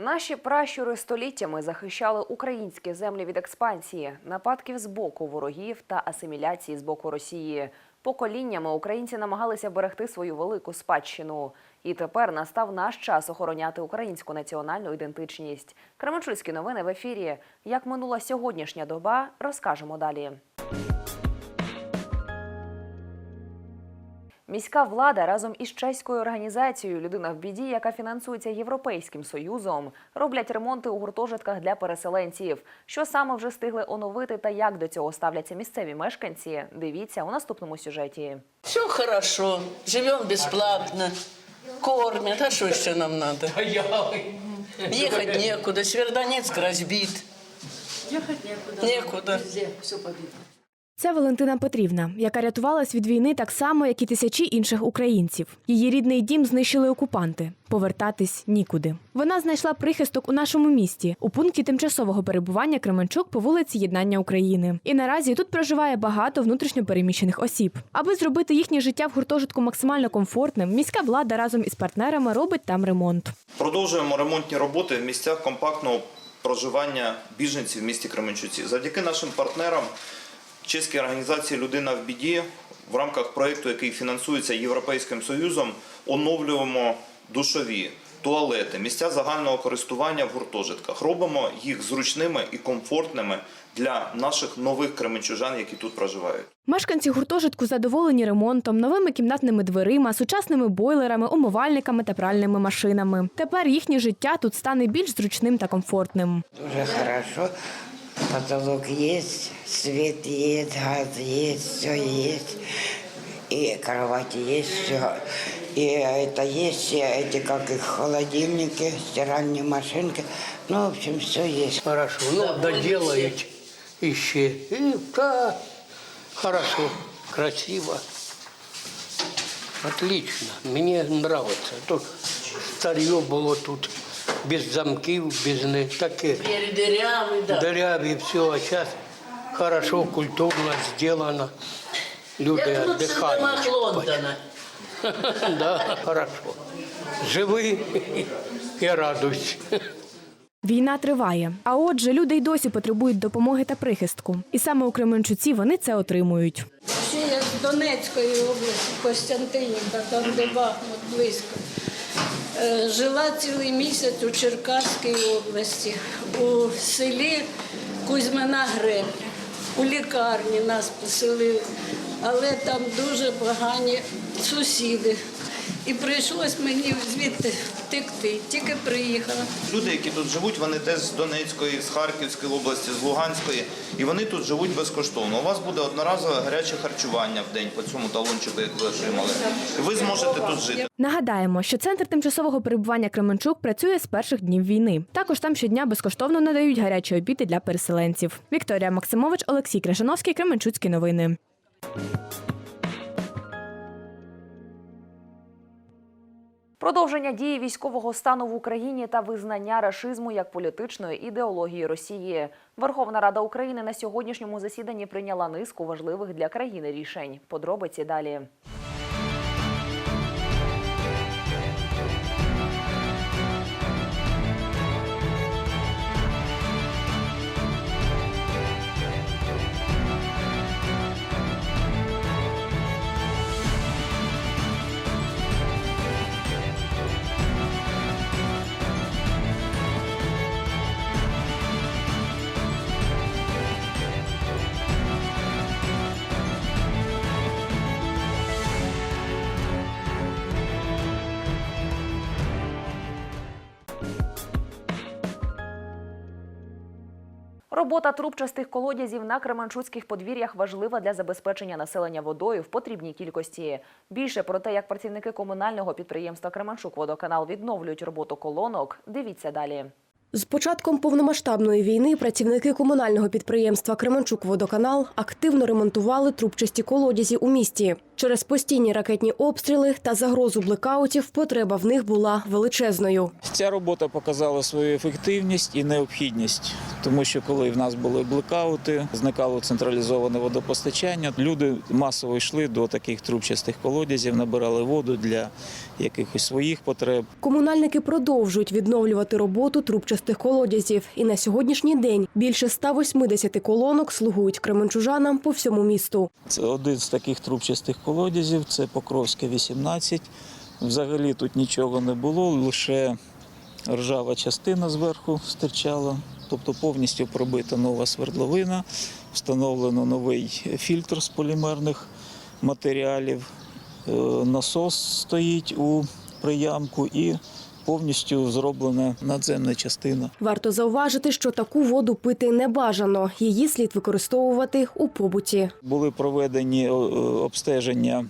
Наші пращури століттями захищали українські землі від експансії, нападків з боку ворогів та асиміляції з боку Росії. Поколіннями українці намагалися берегти свою велику спадщину. І тепер настав наш час охороняти українську національну ідентичність. Кременчуцькі новини в ефірі. Як минула сьогоднішня доба, розкажемо далі. Міська влада разом із чеською організацією Людина в біді, яка фінансується Європейським союзом, роблять ремонти у гуртожитках для переселенців. Що саме вже встигли оновити та як до цього ставляться місцеві мешканці? Дивіться у наступному сюжеті. Все хорошо, живем бесплатно, кормят, а что еще нам надо? Ехать некуда, Северодонецк разбит. Ехать некуда. Некуда. Везде все побито. Це Валентина Петрівна, яка рятувалась від війни так само, як і тисячі інших українців. Її рідний дім знищили окупанти. Повертатись нікуди. Вона знайшла прихисток у нашому місті у пункті тимчасового перебування Кременчук по вулиці Єднання України. І наразі тут проживає багато внутрішньопереміщених осіб. Аби зробити їхнє життя в гуртожитку максимально комфортним, міська влада разом із партнерами робить там ремонт. Продовжуємо ремонтні роботи в місцях компактного проживання біженців в місті Кременчуці. Завдяки нашим партнерам чеській організації Людина в біді в рамках проєкту, який фінансується Європейським Союзом, оновлюємо душові. Туалети, місця загального користування в гуртожитках. Робимо їх зручними і комфортними для наших нових кременчужан, які тут проживають. Мешканці гуртожитку задоволені ремонтом, новими кімнатними дверима, сучасними бойлерами, умивальниками та пральними машинами. Тепер їхнє життя тут стане більш зручним та комфортним. Уже хорошо. Потолок есть, свет есть, газ есть, все есть. И кровати есть, все. И это есть, все эти, как их, холодильники, стиральные машинки. Ну, в общем, все есть. Хорошо, ну доделают еще. И да, хорошо, красиво. Отлично, мне нравится. То старье было тут без замків, без не таке. Двери дырявые, да. Дыряві все, а сейчас хорошо, культурно сделано. Люди лучше отдыхают. Лондона. Да, хорошо. Живи і радуйся. Війна триває. А отже, люди й досі потребують допомоги та прихистку. І саме у Кременчуці вони це отримують. Ще я з Донецької області, Костянтинівка, там де Бахмут близько. Е, Жила цілий місяць у Черкаській області, у селі Кузьмина Гребля. У лікарні нас поселили, але там дуже погані сусіди. І прийшлось мені звідти втекти. Тільки приїхала. Люди, які тут живуть, вони теж з Донецької, з Харківської області, з Луганської, і вони тут живуть безкоштовно. У вас буде одноразове гаряче харчування в день по цьому талончику, як ви отримали. І ви зможете тут жити. Нагадаємо, що центр тимчасового перебування Кременчук працює з перших днів війни. Також там щодня безкоштовно надають гарячі обіди для переселенців. Вікторія Максимович, Олексій Крижановський, Кременчуцькі новини. Продовження дії військового стану в Україні та визнання рашизму як політичної ідеології Росії. Верховна Рада України на сьогоднішньому засіданні прийняла низку важливих для країни рішень. Подробиці далі. Робота трубчастих колодязів на кременчуцьких подвір'ях важлива для забезпечення населення водою в потрібній кількості. Більше про те, як працівники комунального підприємства Кременчук-Водоканал відновлюють роботу колонок, дивіться далі. З початком повномасштабної війни працівники комунального підприємства Кременчук-Водоканал активно ремонтували трубчасті колодязі у місті. Через постійні ракетні обстріли та загрозу блекаутів потреба в них була величезною. Ця робота показала свою ефективність і необхідність, тому що коли в нас були блекаути, зникало централізоване водопостачання. Люди масово йшли до таких трубчастих колодязів, набирали воду для якихось своїх потреб. Комунальники продовжують відновлювати роботу трубчастих колодязів. І на сьогоднішній день більше 180 колонок слугують кременчужанам по всьому місту. Це один з таких трубчастих колодязів, це Покровське 18. Взагалі тут нічого не було, лише ржава частина зверху стирчала, тобто повністю пробита нова свердловина, встановлено новий фільтр з полімерних матеріалів, насос стоїть у приямку і повністю зроблена надземна частина. Варто зауважити, що таку воду пити не бажано. Її слід використовувати у побуті. Були проведені е, обстеження.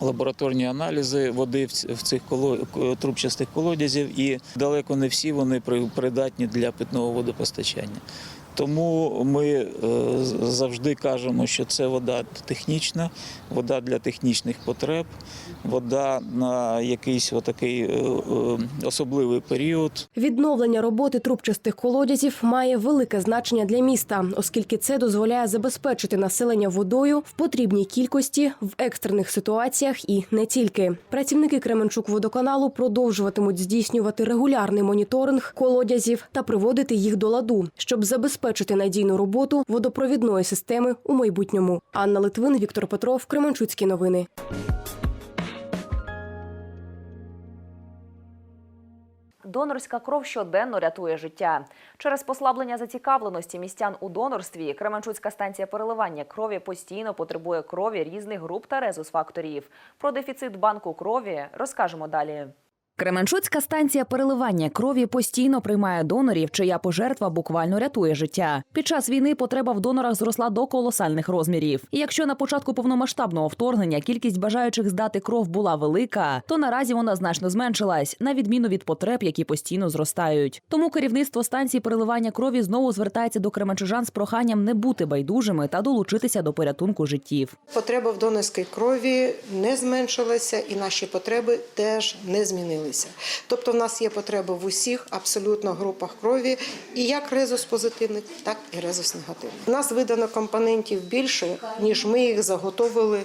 Лабораторні аналізи води в цих трубчастих колодязів, і далеко не всі вони при- придатні для питного водопостачання. Тому ми е, завжди кажемо, що це вода технічна, вода для технічних потреб, вода на якийсь отакий е, е, особливий період, Відновлення роботи трубчастих колодязів має велике значення для міста, оскільки це дозволяє забезпечити населення водою в потрібній кількості в екстрених ситуаціях і не тільки. Працівники Кременчук водоканалу продовжуватимуть здійснювати регулярний моніторинг колодязів та приводити їх до ладу, щоб забезпечити надійну роботу водопровідної системи у майбутньому. Анна Литвин, Віктор Петров, Кременчуцькі новини. Донорська кров щоденно рятує життя. Через послаблення зацікавленості містян у донорстві Кременчуцька станція переливання крові постійно потребує крові різних груп та резус-факторів. Про дефіцит банку крові розкажемо далі. Кременчуцька станція переливання крові постійно приймає донорів, чия пожертва буквально рятує життя. Під час війни потреба в донорах зросла до колосальних розмірів. І якщо на початку повномасштабного вторгнення кількість бажаючих здати кров була велика, то наразі вона значно зменшилась, на відміну від потреб, які постійно зростають. Тому керівництво станції переливання крові знову звертається до кременчужан з проханням не бути байдужими та долучитися до порятунку життів. Потреба в донорській крові не зменшилася, і наші потреби теж не змінилися. Тобто, в нас є потреби в усіх абсолютно групах крові, і як резус позитивних, так і резус негативних. У нас видано компонентів більше, ніж ми їх заготовили.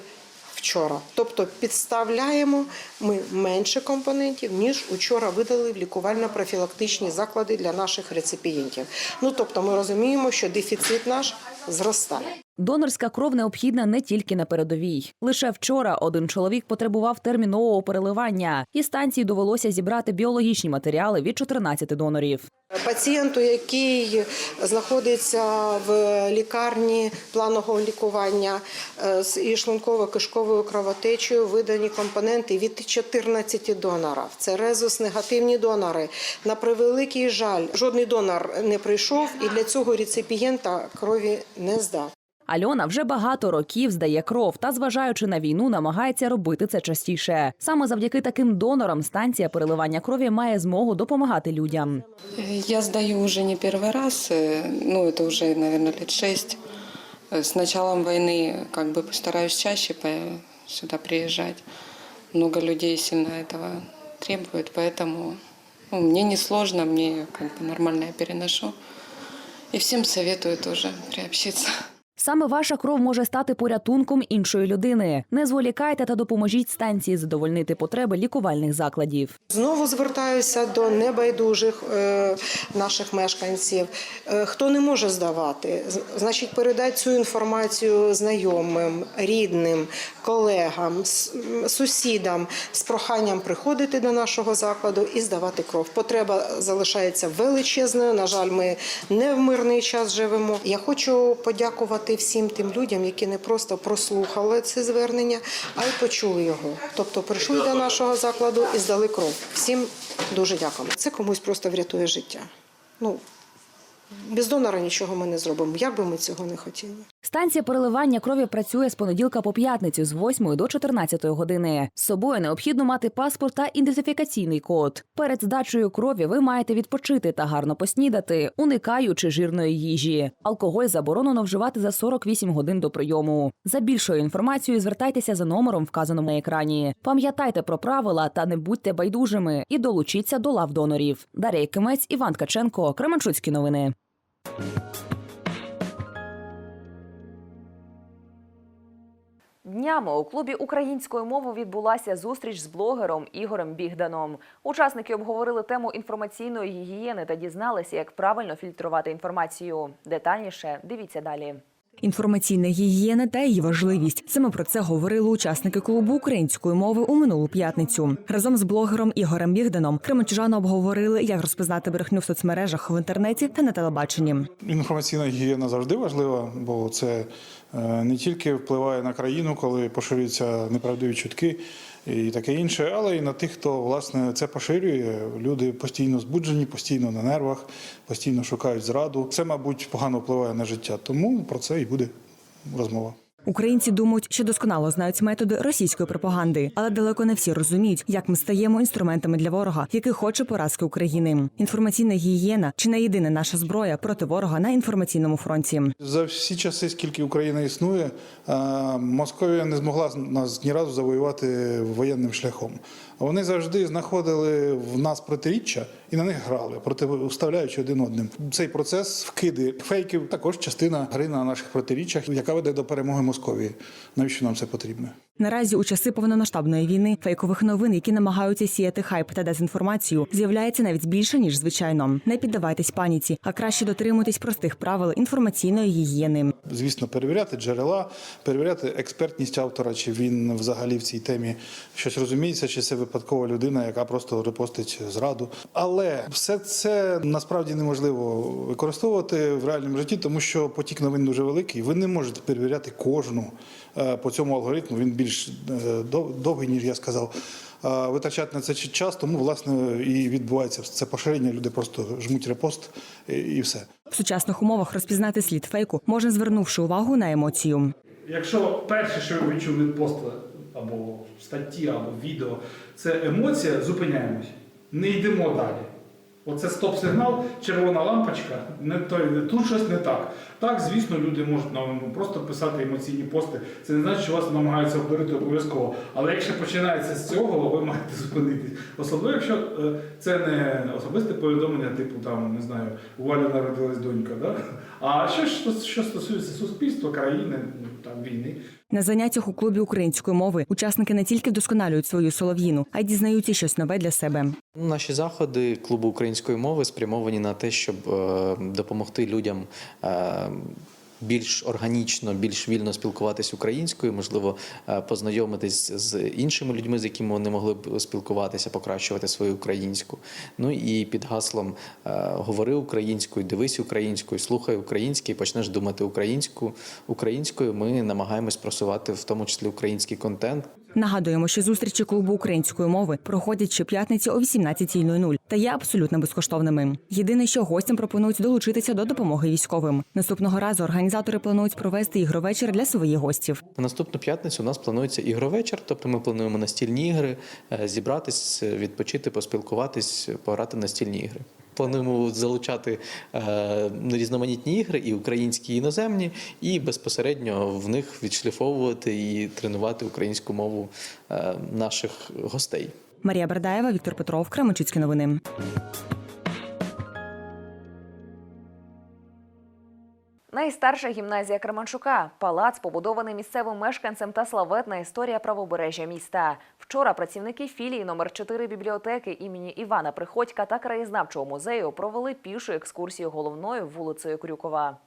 Вчора, тобто підставляємо ми менше компонентів, ніж учора видали в лікувально-профілактичні заклади для наших реципієнтів. Ну тобто, ми розуміємо, що дефіцит наш зростає. Донорська кров необхідна не тільки на передовій. Лише вчора один чоловік потребував термінового переливання, і станції довелося зібрати біологічні матеріали від 14 донорів. Пацієнту, який знаходиться в лікарні планового лікування е, з шлунково-кишковою кровотечею, видані компоненти від 14 донорів. Це резус негативні донори. На превеликий жаль, жодний донор не прийшов, і для цього реципієнта крові не здав. Альона вже багато років здає кров та, зважаючи на війну, намагається робити це частіше. Саме завдяки таким донорам станція переливання крові має змогу допомагати людям. Я сдаю уже не первый раз, э, ну это уже, наверное, лет шесть. Э, С началом войны как бы постараюсь чаще по- сюда приезжать. Много людей сильно этого требует, поэтому ну, мне не сложно, мне как бы нормально я переношу. И всем советую тоже приобщиться. Саме ваша кров може стати порятунком іншої людини. Не зволікайте та допоможіть станції задовольнити потреби лікувальних закладів. Знову звертаюся до небайдужих е, наших мешканців. Е, хто не може здавати, значить, передати цю інформацію знайомим, рідним, колегам, сусідам з проханням приходити до нашого закладу і здавати кров. Потреба залишається величезною. На жаль, ми не в мирний час живемо. Я хочу подякувати всім тим людям, які не просто прослухали це звернення, а й почули його. Тобто прийшли до нашого закладу і здали кров. Всім дуже дякуємо. Це комусь просто врятує життя. Ну Без донора нічого ми не зробимо, як би ми цього не хотіли. Станція переливання крові працює з понеділка по п'ятницю з 8 до 14 години. З собою необхідно мати паспорт та ідентифікаційний код. Перед здачею крові ви маєте відпочити та гарно поснідати, уникаючи жирної їжі. Алкоголь заборонено вживати за 48 годин до прийому. За більшою інформацією звертайтеся за номером, вказаним на екрані. Пам'ятайте про правила та не будьте байдужими і долучіться до лав донорів. Дар'я Кимець, Іван Ткаченко, Кременчуцькі новини. Днями у клубі української мови відбулася зустріч з блогером Ігорем Бігданом. Учасники обговорили тему інформаційної гігієни та дізналися, як правильно фільтрувати інформацію. Детальніше дивіться далі. Інформаційна гігієна та її важливість. Саме про це говорили учасники клубу української мови у минулу п'ятницю. Разом з блогером Ігорем Бігданом кременчужани обговорили, як розпізнати брехню в соцмережах в інтернеті та на телебаченні. Інформаційна гігієна завжди важлива, бо це е, не тільки впливає на країну, коли поширюються неправдиві чутки і таке інше, але й на тих, хто власне це поширює. Люди постійно збуджені, постійно на нервах, постійно шукають зраду. Це, мабуть, погано впливає на життя. Тому про це і буде розмова. Українці думають, що досконало знають методи російської пропаганди, але далеко не всі розуміють, як ми стаємо інструментами для ворога, який хоче поразки України. Інформаційна гігієна чи не єдина наша зброя проти ворога на інформаційному фронті. За всі часи, скільки Україна існує, Московія не змогла нас ні разу завоювати воєнним шляхом. Вони завжди знаходили в нас протиріччя і на них грали, протиставляючи один одним. Цей процес вкиди фейків також частина гри на наших протиріччях, яка веде до перемоги Московії. Навіщо нам це потрібно? Наразі у часи повномасштабної війни фейкових новин, які намагаються сіяти хайп та дезінформацію, з'являється навіть більше ніж звичайно. Не піддавайтесь паніці, а краще дотримуйтесь простих правил інформаційної гігієни. Звісно, перевіряти джерела, перевіряти експертність автора, чи він взагалі в цій темі щось розуміється, чи це випадкова людина, яка просто репостить зраду. Але все це насправді неможливо використовувати в реальному житті, тому що потік новин дуже великий. Ви не можете перевіряти кожну по цьому алгоритму. Він більш е, довгий, ніж я сказав. Е, Витрачати на це час, тому власне і відбувається це поширення. Люди просто жмуть репост і- все. В сучасних умовах розпізнати слід фейку можна звернувши увагу на емоцію. Якщо перше, що ви відчули від посту або статті, або відео, це емоція, зупиняємось. Не йдемо далі. Оце стоп-сигнал, червона лампочка, не той, тут щось не так. Так, звісно, люди можуть нам просто писати емоційні пости. Це не значить, що вас намагаються обдурити обов'язково. Але якщо починається з цього, ви маєте зупинитись. Особливо, якщо е, це не особисте повідомлення, типу там, не знаю, у Валі народилась донька, да? а що, що, що стосується суспільства, країни, ну, там, війни. На заняттях у клубі української мови учасники не тільки вдосконалюють свою солов'їну, а й дізнаються щось нове для себе. Наші заходи клубу української мови спрямовані на те, щоб е, допомогти людям. Більш органічно, більш вільно спілкуватись українською, можливо, е, познайомитись з іншими людьми, з якими вони могли б спілкуватися, покращувати свою українську. Ну і під гаслом е, говори українською, дивись українською, слухай українською, почнеш думати українську українською. Ми намагаємось просувати в тому числі український контент. Нагадуємо, що зустрічі клубу української мови проходять щоп'ятниці о 18.00 та є абсолютно безкоштовними. Єдине, що гостям пропонують долучитися до допомоги військовим. Наступного разу організатори планують провести ігровечір для своїх гостів. На наступну п'ятницю у нас планується ігровечір, тобто ми плануємо настільні ігри, е, зібратись, відпочити, поспілкуватись, пограти настільні ігри. Плануємо залучати е, різноманітні ігри, і українські, і іноземні, і безпосередньо в них відшліфовувати і тренувати українську мову е, наших гостей. Марія Бердаєва, Віктор Петров, Кременчуцькі новини. Найстарша гімназія Кременчука. Палац побудований місцевим мешканцем та славетна історія правобережжя міста. Вчора працівники філії номер 4 бібліотеки імені Івана Приходька та краєзнавчого музею провели пішу екскурсію головною вулицею Крюкова.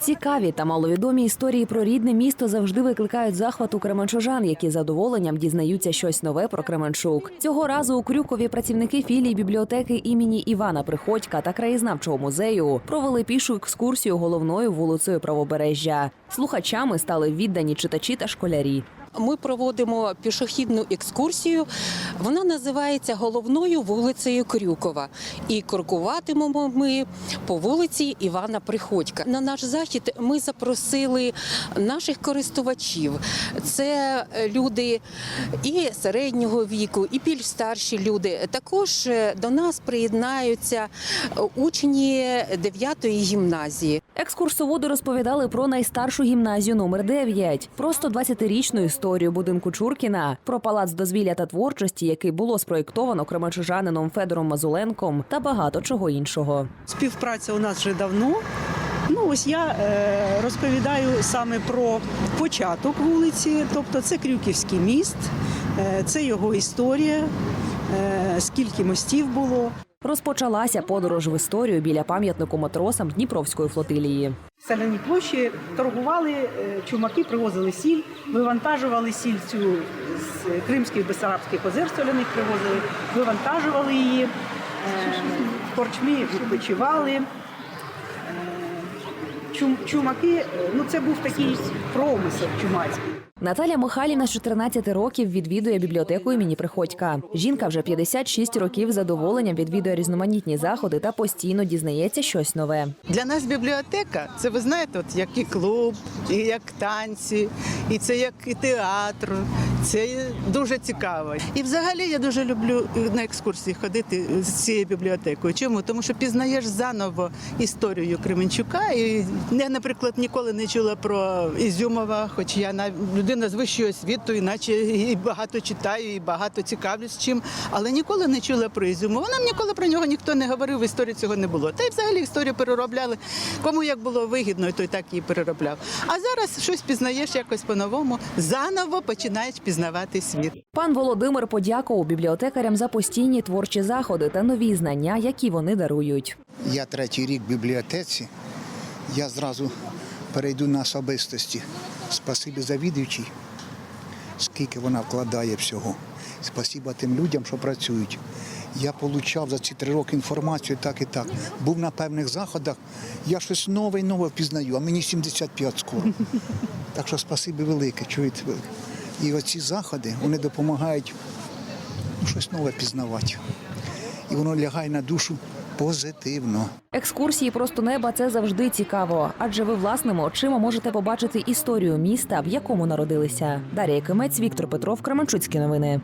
Цікаві та маловідомі історії про рідне місто завжди викликають захват у кременчужан, які задоволенням дізнаються щось нове про Кременчук. Цього разу у Крюкові працівники філії бібліотеки імені Івана Приходька та краєзнавчого музею провели пішу екскурсію головною вулицею Правобережжя. Слухачами стали віддані читачі та школярі. Ми проводимо пішохідну екскурсію. Вона називається головною вулицею Крюкова. І крокуватимемо ми по вулиці Івана Приходька. На наш захід ми запросили наших користувачів. Це люди і середнього віку, і більш старші люди. Також е, до нас приєднаються е, учні 9-ї гімназії. Екскурсоводи розповідали про найстаршу гімназію номер 9 про 120-річну історію будинку Чуркіна, про палац дозвілля та творчості, який було спроєктовано кременчужанином Федором Мазуленком, та багато чого іншого. Співпраця у нас вже давно. Ну ось я е, розповідаю саме про початок вулиці, тобто це Крюківський міст, е, це його історія, е, скільки мостів було. Розпочалася подорож в історію біля пам'ятнику матросам Дніпровської флотилії. В Саляній площі торгували е, чумаки, привозили сіль, вивантажували сіль цю з Кримських Бесарабських озер соляних привозили, вивантажували її, е, корчмі відпочивали. Е, чумаки, ну це був такий промисел чумацький. Наталя Михайлівна з 14 років відвідує бібліотеку імені Приходька. Жінка вже 56 років задоволенням відвідує різноманітні заходи та постійно дізнається щось нове. Для нас бібліотека це ви знаєте, от як і клуб, і як танці, і це як і театр. Це дуже цікаво. І взагалі я дуже люблю на екскурсії ходити з цією бібліотекою. Чому? Тому що пізнаєш заново історію Кременчука. І я, наприклад, ніколи не чула про Ізюмова, хоч я на людина з вищою освітою, іначе і багато читаю, і багато цікавлюсь чим, але ніколи не чула про Ізюмова. Нам ніколи про нього ніхто не говорив, в історії цього не було. Та й взагалі історію переробляли. Кому як було вигідно, той так її переробляв. А зараз щось пізнаєш якось по-новому, заново починаєш пізнавати світ. Пан Володимир подякував бібліотекарям за постійні творчі заходи та нові знання, які вони дарують. Я третій рік в бібліотеці. Я зразу перейду на особистості. Спасибі завідуючій, скільки вона вкладає всього. Спасибо тим людям, що працюють. Я отримав за ці три роки інформацію так і так. Був на певних заходах, я щось нове і нове впізнаю, а мені 75 скоро. Так що спасибі велике, чуєте? ви? І оці заходи вони допомагають щось нове пізнавати. І воно лягає на душу позитивно. Екскурсії просто неба це завжди цікаво, адже ви власними очима можете побачити історію міста, в якому народилися. Дар'я Кимець, Віктор Петров, Кременчуцькі новини.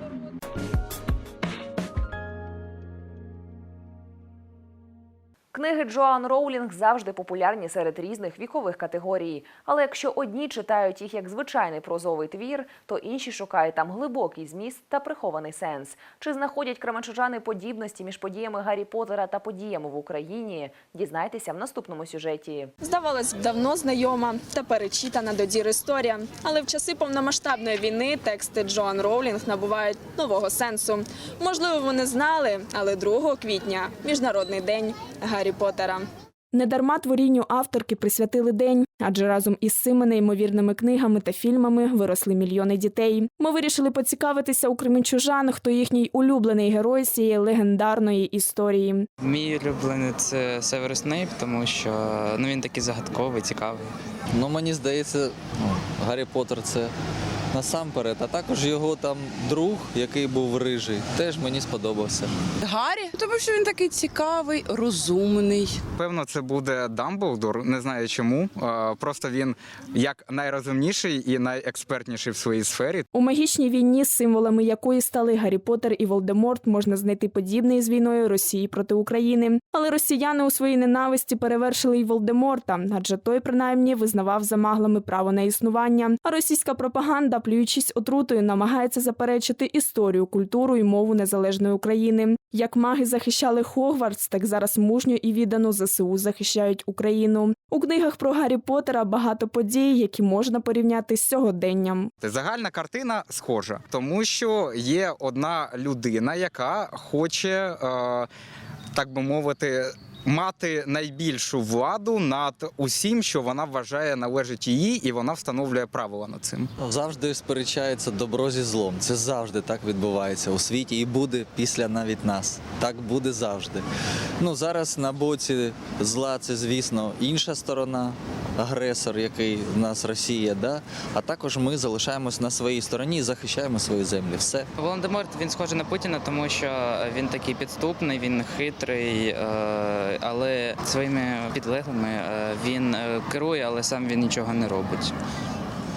Книги Джоан Роулінг завжди популярні серед різних вікових категорій. Але якщо одні читають їх як звичайний прозовий твір, то інші шукають там глибокий зміст та прихований сенс. Чи знаходять кременчужани подібності між подіями Гаррі Поттера та подіями в Україні? Дізнайтеся в наступному сюжеті. Здавалось давно знайома та перечитана до дір історія. Але в часи повномасштабної війни тексти Джоан Роулінг набувають нового сенсу. Можливо, вони знали, але 2 квітня міжнародний день Гаррі Поттера. Недарма творінню авторки присвятили день, адже разом із цими неймовірними книгами та фільмами виросли мільйони дітей. Ми вирішили поцікавитися у кременчужан, хто їхній улюблений герой з цієї легендарної історії. Мій улюблений це Северус Снейп, тому що ну він такий загадковий, цікавий. Ну мені здається, ну, Гаррі Поттер це насамперед, а також його там друг, який був рижий, теж мені сподобався. Гаррі, тому що він такий цікавий, розумний. Певно, це буде Дамблдор. Не знаю чому. Просто він як найрозумніший і найекспертніший в своїй сфері. У магічній війні, символами якої стали Гаррі Поттер і Волдеморт, можна знайти подібний з війною Росії проти України. Але росіяни у своїй ненависті перевершили й Волдеморта, адже той принаймні визнавав за маглами право на існування. А російська пропаганда, плюючись отрутою, намагається заперечити історію, культуру і мову незалежної України. Як маги захищали Хогвартс, так зараз мужньо і віддано ЗСУ захищають Україну. У книгах про Гаррі Поттера багато подій, які можна порівняти з сьогоденням. Загальна картина схожа, тому що є одна людина, яка хоче, е, так би мовити. Мати найбільшу владу над усім, що вона вважає належить її, і вона встановлює правила над цим. Завжди сперечається добро зі злом. Це завжди так відбувається у світі і буде після навіть нас. Так буде завжди. Ну зараз на боці зла це, звісно, інша сторона. агресор, який в нас Росія, да? а також ми залишаємось на своїй стороні і захищаємо свої землі. Все. Володимир він схожий на Путіна, тому що він такий підступний, він хитрий, е, але своїми підлеглими е, він е, керує, але сам він нічого не робить.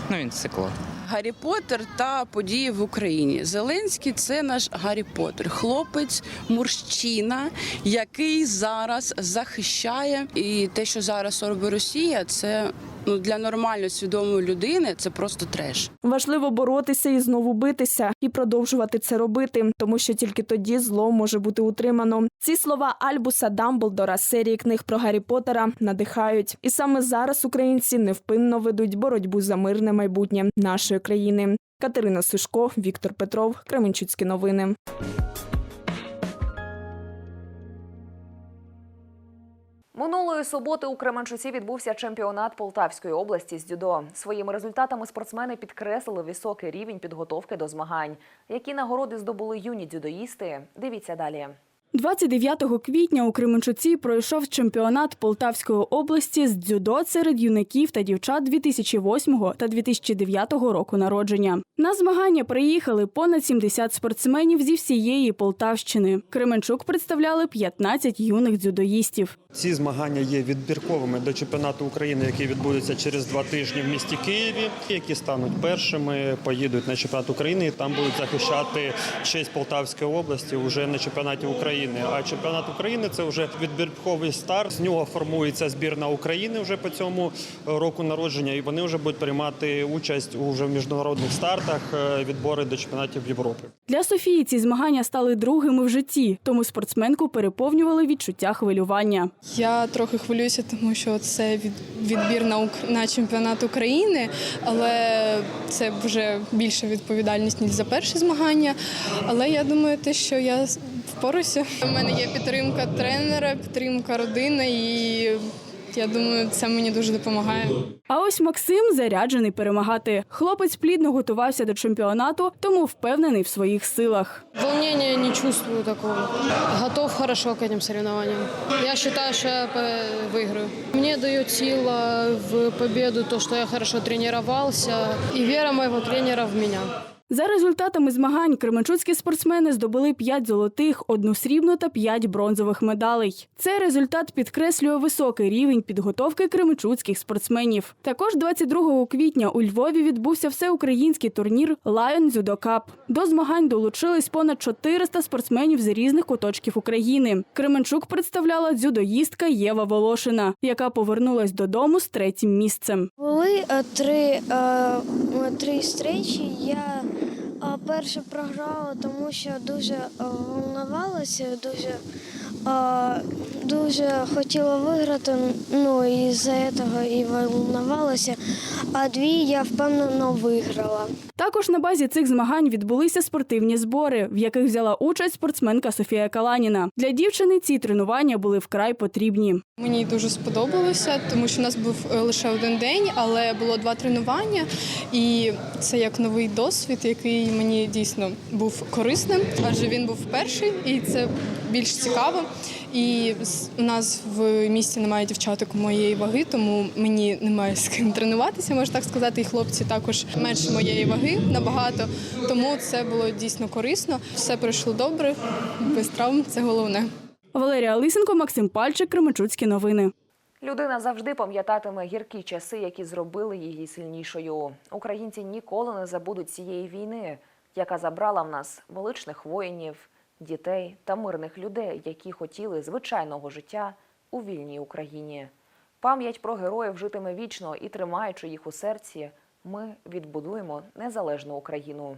Ну він цикло. Гаррі Поттер та події в Україні. Зеленський це наш Гаррі Поттер, хлопець, мужчина, який зараз захищає. І те, що зараз робить Росія, це ну для нормально свідомої людини це просто треш. Важливо боротися і знову битися, і продовжувати це робити, тому що тільки тоді зло може бути утримано. Ці слова Альбуса Дамблдора з серії книг про Гаррі Поттера надихають. І саме зараз українці невпинно ведуть боротьбу за мирне майбутнє нашої країни. Катерина Сушко, Віктор Петров, Кременчуцькі новини. Минулої суботи у Кременчуці відбувся чемпіонат Полтавської області з дзюдо. Своїми результатами спортсмени підкреслили високий рівень підготовки до змагань. Які нагороди здобули юні дзюдоїсти? Дивіться далі. 29 квітня у Кременчуці пройшов чемпіонат Полтавської області з дзюдо серед юнаків та дівчат 2008 та 2009 року народження. На змагання приїхали понад 70 спортсменів зі всієї Полтавщини. Кременчук представляли 15 юних дзюдоїстів. Ці змагання є відбірковими до чемпіонату України, який відбудеться через два тижні в місті Києві. Які стануть першими, поїдуть на чемпіонат України і там будуть захищати честь Полтавської області вже на чемпіонаті України. А чемпіонат України це вже відбірковий старт. З нього формується збірна України вже по цьому року народження, і вони вже будуть приймати участь у вже міжнародних стартах, е, відбори до чемпіонатів Європи. Для Софії ці змагання стали другими в житті, тому спортсменку переповнювали відчуття хвилювання. Я трохи хвилююся, тому що це від, відбір на, на чемпіонат України, але це вже більша відповідальність ніж за перші змагання. Але я думаю, те, що я впораюся. У мене є підтримка тренера, підтримка родини, і я думаю, це мені дуже допомагає. А ось Максим заряджений перемагати. Хлопець плідно готувався до чемпіонату, тому впевнений в своїх силах. Волнения не чувствую такого. Готов хорошо к этим соревнованиям. Я считаю, что я выиграю. Мне дает сила в победу то, что я хорошо тренировался, и вера моего тренера в меня. За результатами змагань кременчуцькі спортсмени здобули 5 золотих, одну срібну та 5 бронзових медалей. Цей результат підкреслює високий рівень підготовки кременчуцьких спортсменів. Також 22 квітня у Львові відбувся всеукраїнський турнір Lion Judo Cup. До змагань долучились понад 400 спортсменів з різних куточків України. Кременчук представляла дзюдоїстка Єва Волошина, яка повернулась додому з третім місцем. Були е, три, е, три зустрічі. Я перше програла, тому що дуже е, волнувалася, дуже, е, дуже хотіла виграти. Ну і з-за цього і волнувалася. А дві я впевнено виграла. Також на базі цих змагань відбулися спортивні збори, в яких взяла участь спортсменка Софія Каланіна. Для дівчини ці тренування були вкрай потрібні. Мені дуже сподобалося, тому що у нас був е, лише один день, але було два тренування, і це як новий досвід, який мені дійсно був корисним, адже він був перший, і це більш цікаво. І у нас в місті немає дівчаток моєї ваги, тому мені немає з ким тренуватися, можна так сказати. І хлопці також менше моєї ваги набагато. Тому це було дійсно корисно. Все пройшло добре, без травм це головне. Валерія Лисенко, Максим Пальчик, Кременчуцькі новини. Людина завжди пам'ятатиме гіркі часи, які зробили її сильнішою. Українці ніколи не забудуть цієї війни, яка забрала в нас величних воїнів, дітей та мирних людей, які хотіли звичайного життя у вільній Україні. Пам'ять про героїв житиме вічно і, тримаючи їх у серці, ми відбудуємо незалежну Україну.